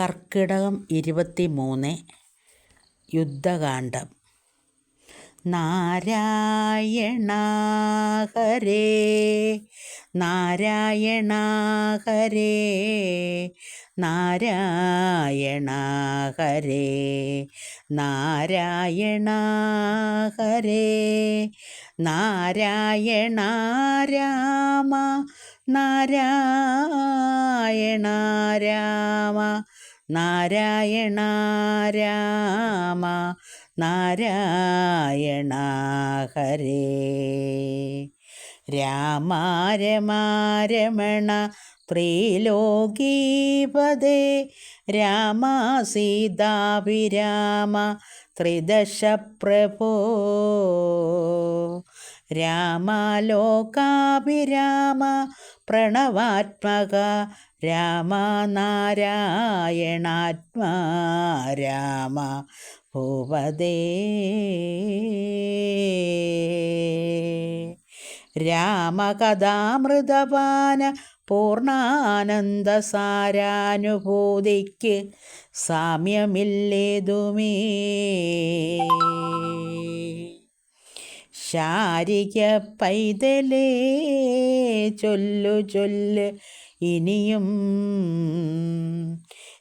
കർക്കിടകം ഇരുപത്തി മൂന്ന് യുദ്ധകാന്ഡം. നാരായണ ഹരേ നാരായണ ഹരേ നാരായണ ഹരേ നാരായണ ഹരേ നാരായണ രാമ നാരായണ രാമ. നാരായണ രാമ നാരായണ ഹരേ. രാമ രമാരമണ ത്രിലോകീപദേ രാമ സീതാഭിരാമ ത്രിദശ പ്രഭോ രാമലോകാഭിരാമ പ്രണവാത്മക രാമനാരായണാത്മാ രാമ ഭൂപദേ രാമകഥാമൃതപാന പൂർണാനന്ദസാരാനുഭൂതിക്ക് സാമ്യമില്ലേതുമേ. ശാരിക പൈതലേ ചൊല്ലു ചൊല്ല് ഇനിയും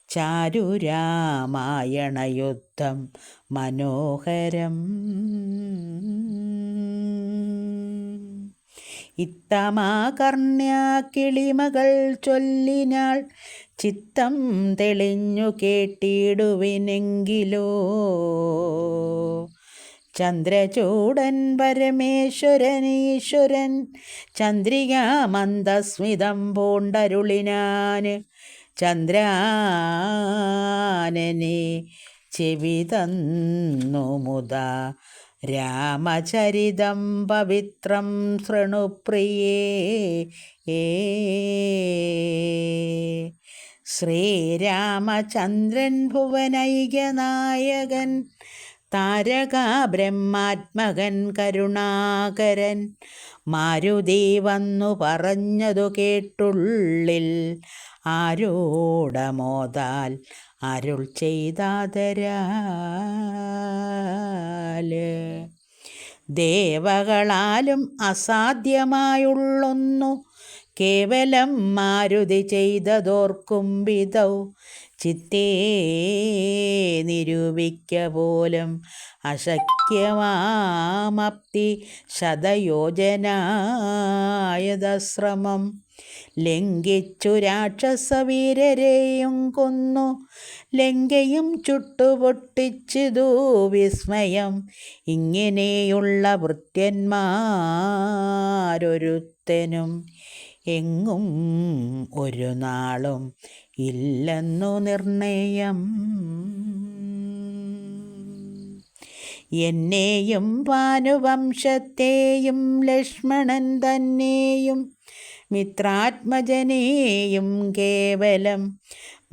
ചാരുരാമായണയുദ്ധം മനോഹരം. ഇത്തമാകർണ്യാക്കിളിമകൾ ചൊല്ലിനാൾ ചിത്തം തെളിഞ്ഞു കേട്ടിടുവിനെങ്കിലോ. ചന്ദ്രചൂടൻ പരമേശ്വരൻ ഈശ്വരൻ ചന്ദ്രിക മന്ദസ്മിതം പൂണ്ടരുളിനാന് ചന്ദ്രാനനെ ചെവി തന്നു മുത രാമചരിതം പവിത്രം ശൃണുപ്രിയേ. ഏ ശ്രീരാമചന്ദ്രൻ ഭുവനൈകനായകൻ താരക ബ്രഹ്മാത്മകൻ കരുണാകരൻ. മാരുതി വന്നു പറഞ്ഞതു കേട്ടുള്ളിൽ ആരോടമോതാൽ അരുൾ ചെയ്താതരാൽ ദേവകളാലും അസാധ്യമായുള്ളൊന്നു കേവലം മാരുതി ചെയ്തതോർക്കും വിധൗ ചിത്തേ നിരൂപിക്ക പോലും അശക്യമാമപ്തി ശതയോജനായതശ്രമം. ലംഘിച്ചു രാക്ഷസവീരരെയും കൊന്നു ലങ്കയും ചുട്ടുപൊട്ടിച്ചിതു വിസ്മയം. ഇങ്ങനെയുള്ള വൃത്യന്മാരൊരുത്തനും എങ്ങും ഒരു നാളും ഇല്ലെന്നു നിർണയം. എന്നെയും ഭാനുവംശത്തെയും ലക്ഷ്മണൻ തന്നെയും മിത്രാത്മജനെയും കേവലം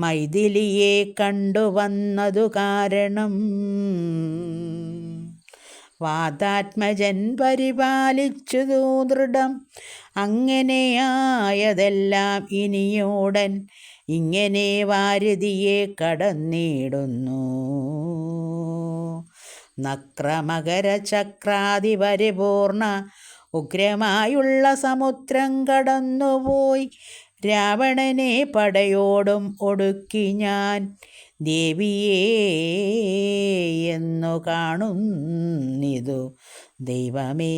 മൈഥിലിയെ കണ്ടുവന്നതു കാരണം വാതാത്മജൻ പരിപാലിച്ചു ദൃഢം. അങ്ങനെയായതെല്ലാം ഇനിയോടൻ ഇങ്ങനെ വാരുതിയെ കടന്നിടുന്നു. നക്രമകര ചക്രാതിപരിപൂർണ ഉഗ്രമായുള്ള സമുദ്രം കടന്നുപോയി. രാവണനെ പടയോടും ഒടുക്കി ഞാൻ ദേവിയേ എന്നു കാണുന്നിതു ദൈവമേ.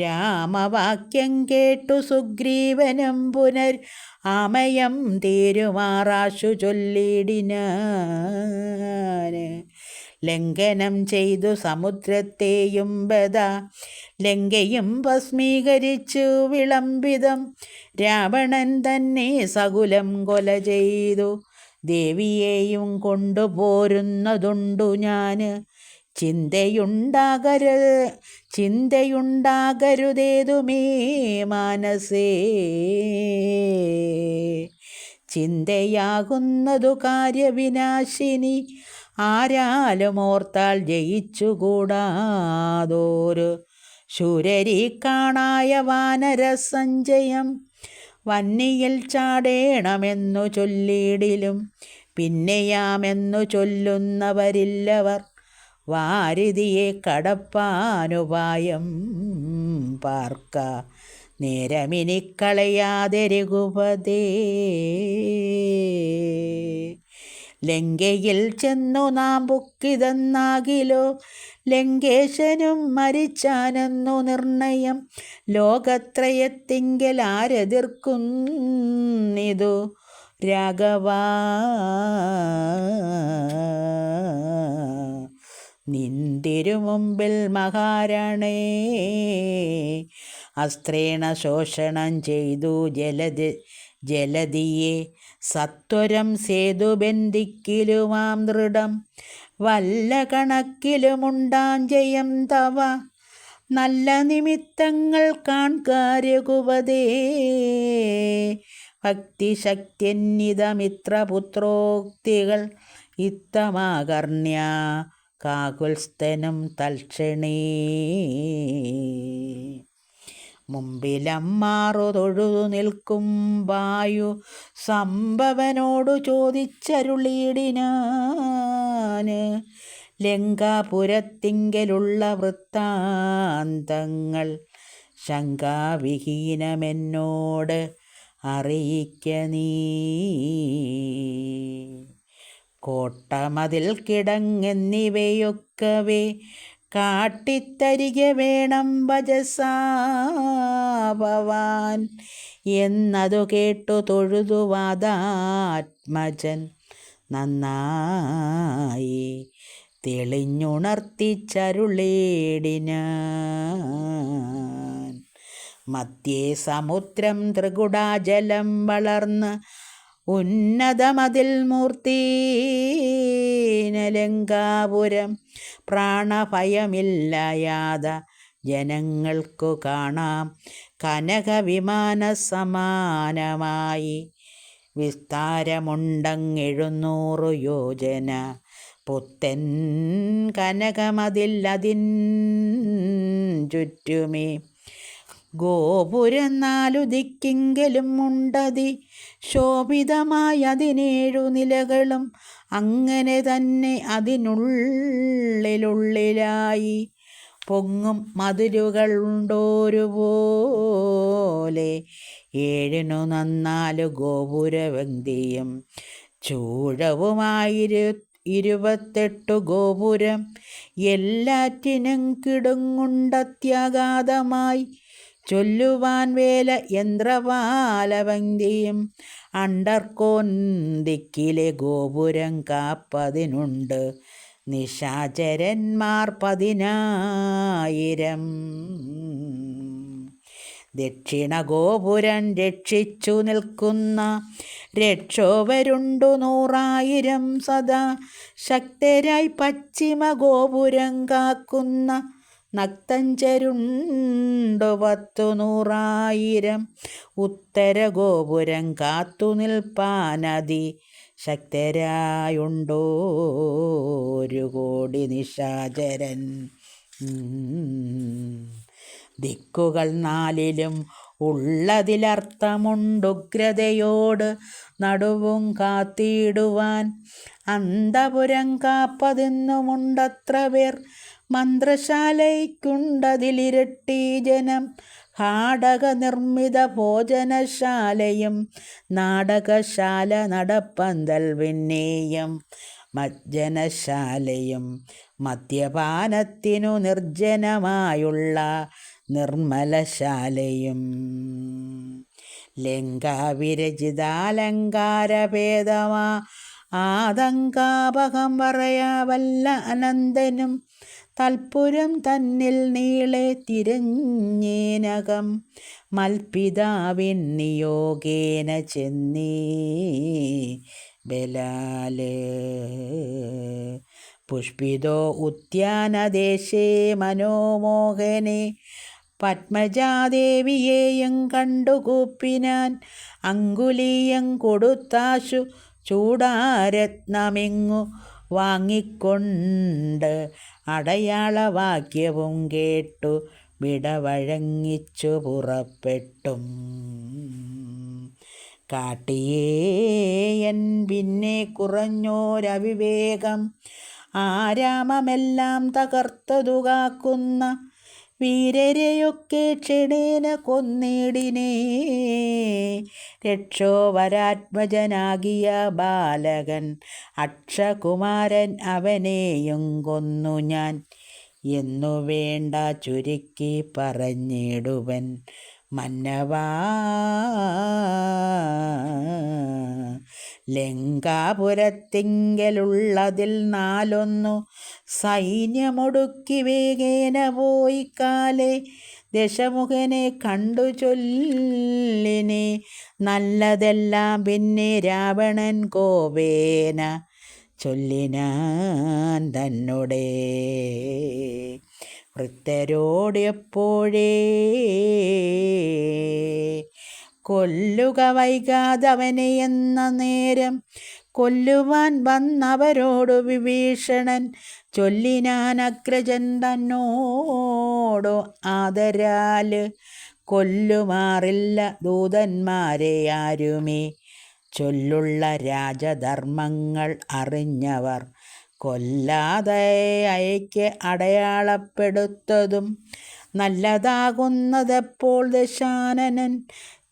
രാമവാക്യം കേട്ടു സുഗ്രീവനം പുനർ ആമയം തീരുമാറാശു ചൊല്ലിടിനാന്. ലംഘനം ചെയ്തു സമുദ്രത്തെയും ബദ ലങ്കയും ഭസ്മീകരിച്ചു വിളംബിതം. രാവണൻ തന്നെ സകുലം കൊല ചെയ്തു. ദേവിയെയും കൊണ്ടുപോരുന്നതുണ്ടു ഞാൻ ചിന്തയുണ്ടാകരുത് ചിന്തയുണ്ടാകരുതേതുമേ മാനസേ. ചിന്തയാകുന്നതു കാര്യവിനാശിനി. ആരാലും ഓർത്താൽ ജയിച്ചുകൂടാതോരു ശുരരി കാണായ വാനരസഞ്ചയം വന്നിയിൽ ചാടേണമെന്നു ചൊല്ലിയിടിലും പിന്നെയാമെന്നു ചൊല്ലുന്നവരില്ലവർ വാരിതിയെ കടപ്പാനുപായം പാർക്ക. നേരമിനിക്കളയാതെ രഘുപതേ ലങ്കയിൽ ചെന്നു നാം പൊക്കിതന്നാകിലോ? ലങ്കേശനും മരിച്ചാനെന്നു നിർണയം. ലോകത്രയത്തിങ്കൽ ആരെതിർക്കുന്നിതു? രാഘവ നിന്തിരുമുമ്പിൽ മഹാരാണേ. അസ്ത്രേണ ശോഷണം ചെയ്തു ജലതി ജലതിയെ സത്വരം സേതുബന്ധിക്കിലുമാം ദൃഢം. വല്ല കണക്കിലുമുണ്ടാം ജയം തവ. നല്ല നിമിത്തങ്ങൾ കാൺകാര്യകുപതേ ഭക്തിശക്തിന്നിതമിത്രപുത്രോക്തികൾ ഇത്തമാകർണ്യ കാകുൽസ്ഥനും തൽക്ഷണീ. മുമ്പിലമ്മാറു തൊഴുതു നിൽക്കും വായു സംഭവനോടു ചോദിച്ചരുളിയിടിനാന്. ലങ്കാപുരത്തിങ്കലുള്ള വൃത്താന്തങ്ങൾ ശങ്കാവിഹീനമെന്നോട് അറിയിക്ക നീ. കോട്ടമതിൽ കിടങ്ങെന്നിവയൊക്കവേ കാട്ടിത്തരിക വേണം ഭജസാഭവാൻ എന്നതു കേട്ടു തൊഴുതുവാദാത്മജൻ നന്നായി തെളിഞ്ഞുണർത്തിച്ചരുളേടിനാൻ മധ്യേ സമുദ്രം ത്രികുടാജലം വളർന്ന് ഉന്നതമതിൽ മൂർത്തീനലങ്കാപുരം പ്രാണഭയമില്ലായാത ജനങ്ങൾക്കു കാണാം. കനകവിമാന സമാനമായി വിസ്താരമുണ്ടങ്ങെഴുന്നൂറു യോജന. പുത്തൻ കനകമതിൽ അതിൻ ചുറ്റുമേ ഗോപുരം നാലു ദിക്കിങ്കലും ഉണ്ടതി ശോഭിതമായ അതിനേഴു നിലകളും അങ്ങനെ തന്നെ അതിനുള്ളിലുള്ളിലായി. പൊങ്ങും മതിലുകൾ ഉണ്ടോരുപോലെ. ഏഴിനു നന്നാലു ഗോപുരവന്തിയും ചൂഴവുമായിരു ഇരുപത്തെട്ടു ഗോപുരം. എല്ലാറ്റിനും കിടുങ്ങുണ്ടത്യാഘാതമായി. ചൊല്ലുവാൻ വേല യന്ത്രവാലവങ്കിയും അണ്ടർക്കോന്തിക്കിലെ ഗോപുരം കാപ്പതിനുണ്ട്. നിശാചരന്മാർ പതിനായിരം. ദക്ഷിണ ഗോപുരം രക്ഷിച്ചു നിൽക്കുന്ന രക്ഷോവരുണ്ടു നൂറായിരം സദാ. ശക്തരായി പശ്ചിമ ഗോപുരം കാക്കുന്ന നക്തഞ്ചരുണ്ടു പത്തു നൂറായിരം ഉത്തരഗോപുരം കാത്തു നിൽപ്പാനതി ശക്തരായുണ്ടോ ഒരു കോടി നിശാചരൻ. ദിക്കുകൾ നാലിലും ഉള്ളതിലർത്ഥമുണ്ടുഗ്രതയോട് നടുവും കാത്തിയിടുവാൻ അന്തപുരം കാപ്പതിന്നുമുണ്ടത്ര പേർ മന്ത്രശാലയ്ക്കുണ്ടതിലിരട്ടി ജനം. ഹാടക നിർമ്മിത ഭോജനശാലയും നാടകശാല നടപ്പന്തൽ പിന്നെയും മജ്ജനശാലയും മദ്യപാനത്തിനു നിർജനമായുള്ള നിർമ്മലശാലയും. ലങ്കാവിരചിതാലങ്കാരഭേദമാ ആതങ്കാപകം പറയാവല്ല അനന്തനും. തൽപുരം തന്നിൽ നീളെ തിരഞ്ഞേനകം. മൽപിതാവിൻ നിയോഗേന ചെന്നീ ബലാൽ. പുഷ്പിതോ ഉദ്യാനദേശേ മനോമോഹനെ. പത്മജാദേവിയെയും കണ്ടുകൂപ്പിനാൻ അങ്കുലീയം കൊടുത്താശു ചൂടാരത്നമിങ്ങു. വാങ്ങിക്കൊണ്ട് അടയാളവാക്യവും കേട്ടു. വിടവഴങ്ങിച്ചു പുറപ്പെട്ടും. കാട്ടിയേയൻ പിന്നെ കുറഞ്ഞോരവിവേകം. ആരാമമെല്ലാം തകർത്തതു കാക്കുന്ന വീരരെയൊക്കെ ക്ഷണേന കൊന്നിടിനേ. രക്ഷോവരാത്മജനാകിയ ബാലകൻ അക്ഷകുമാരൻ അവനെയും കൊന്നു ഞാൻ. എന്നു വേണ്ട ചുരുക്കി പറഞ്ഞിടുവൻ. മന്നവാ. ലങ്കാപുരത്തിങ്കലുള്ളതിൽ നാലൊന്നു സൈന്യമൊടുക്കി വേഗേന പോയി കാലെ. ദശമുഖനെ കണ്ടു ചൊല്ലിനെ നല്ലതെല്ലാം പിന്നെ രാവണൻ കോപേന ചൊല്ലിനാൻ തന്നോടേ. വൃത്തരോടെപ്പോഴേ കൊല്ലുക വൈകാതവനെ എന്ന നേരം കൊല്ലുവാൻ വന്നവരോടു വിഭീഷണൻ ചൊല്ലിനാൻ അഗ്രജൻ തന്നോടു ആദരാൽ കൊല്ലുമാറില്ല ദൂതന്മാരെ ആരുമേ? ചൊല്ലുള്ള രാജധർമ്മങ്ങൾ അറിഞ്ഞവർ കൊല്ലാതെ അയക്ക് അടയാളപ്പെടുത്തതും നല്ലതാകുന്നതെപ്പോൾ ദശാനനൻ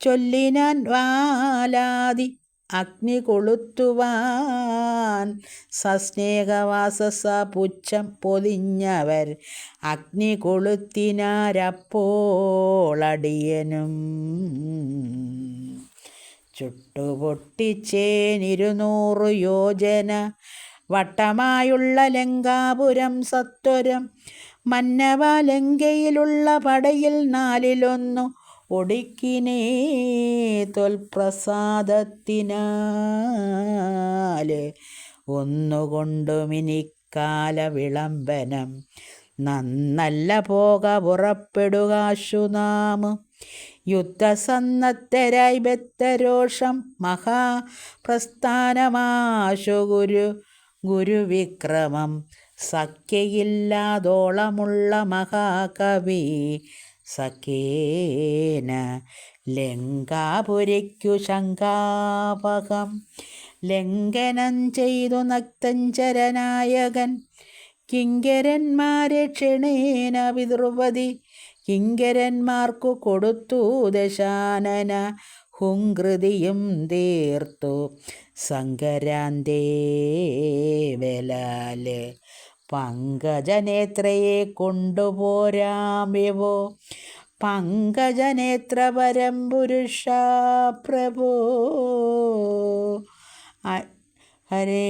ചൊല്ലിനാൻ വാലാതി അഗ്നി കൊളുത്തുവാൻ. സസ്നേഹവാസസ പുച്ഛം പൊതിഞ്ഞവർ അഗ്നി കൊളുത്തിനാരപ്പോളടിയനും ചുട്ടുപൊട്ടിച്ചേനിരുന്നൂറ് യോജന വട്ടമായുള്ള ലങ്കാപുരം സത്വരം മന്നവ ലങ്കയിലുള്ള പടയിൽ നാലിലൊന്നു ഒടുക്കിനേ തൊൽപ്രസാദത്തിനാല്. ഒന്നുകൊണ്ടുമിനിക്കാല വിളംബനം നന്നല്ല പോക പുറപ്പെടുകാശു നാം യുദ്ധസന്നദ്ധരായി മഹാപ്രസ്ഥാനമാശു ഗുരു ഗുരുവിക്രമം സഖ്യയില്ലാതോളമുള്ള മഹാകവി സഖേന ലങ്കാപുരയ്ക്കു ശങ്കാപകം ലംഘനം ചെയ്തു നക്തഞ്ചരനായകൻ. കിങ്കരന്മാരെ ക്ഷണേന പിതൃപതി കിങ്കരന്മാർക്കു കൊടുത്തു ദശാനന. ഹുങ്കൃതിയും തീർത്തു. സങ്കരാന്തേ വേലാലെ പങ്കജനേത്രയെ പങ്കജനേത്ര പരം പുരുഷ പ്രഭോ? ഹരേ.